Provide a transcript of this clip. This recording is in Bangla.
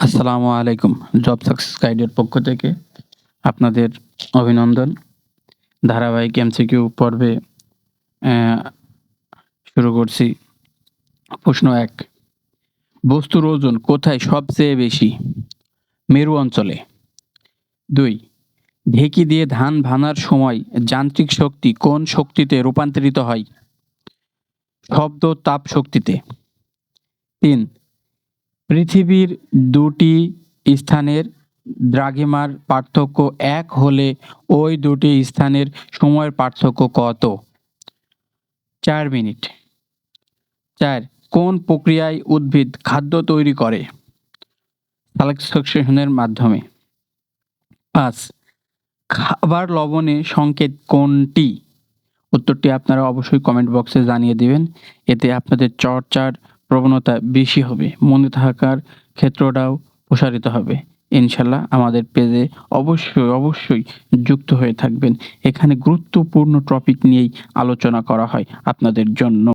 আসসালামু আলাইকুম, জব সাকসেস গাইডের পক্ষ থেকে আপনাদের অভিনন্দন। ধারাবাহিক এমসিকিউ পর্বে শুরু করছি। প্রশ্ন এক, বস্তুর ওজন কোথায় সবচেয়ে বেশি? মেরু অঞ্চলে। দুই, ঢেকি দিয়ে ধান ভানার সময় যান্ত্রিক শক্তি কোন শক্তিতে রূপান্তরিত হয়? শব্দ তাপ শক্তিতে। তিন পৃথিবীর দুটি স্থানের দ্রাঘিমার পার্থক্য এক হলে ওই দুটি স্থানের সময়ের পার্থক্য কত? চার মিনিট। চার, কোন প্রক্রিয়ায় উদ্ভিদ খাদ্য তৈরি করে? সালেকশনের মাধ্যমে। পাঁচ, খাবার লবণে সংকেত কোনটি? উত্তরটি আপনারা অবশ্যই কমেন্ট বক্সে জানিয়ে দিবেন। এতে আপনাদের চর্চার প্রবণতা বেশি হবে। মনে থাকার ক্ষেত্রটাও প্রসারিত হবে। ইনশাল্লাহ আমাদের পেজে অবশ্যই অবশ্যই যুক্ত হয়ে থাকবেন। এখানে গুরুত্বপূর্ণ টপিক নিয়েই আলোচনা করা হয় আপনাদের জন্য।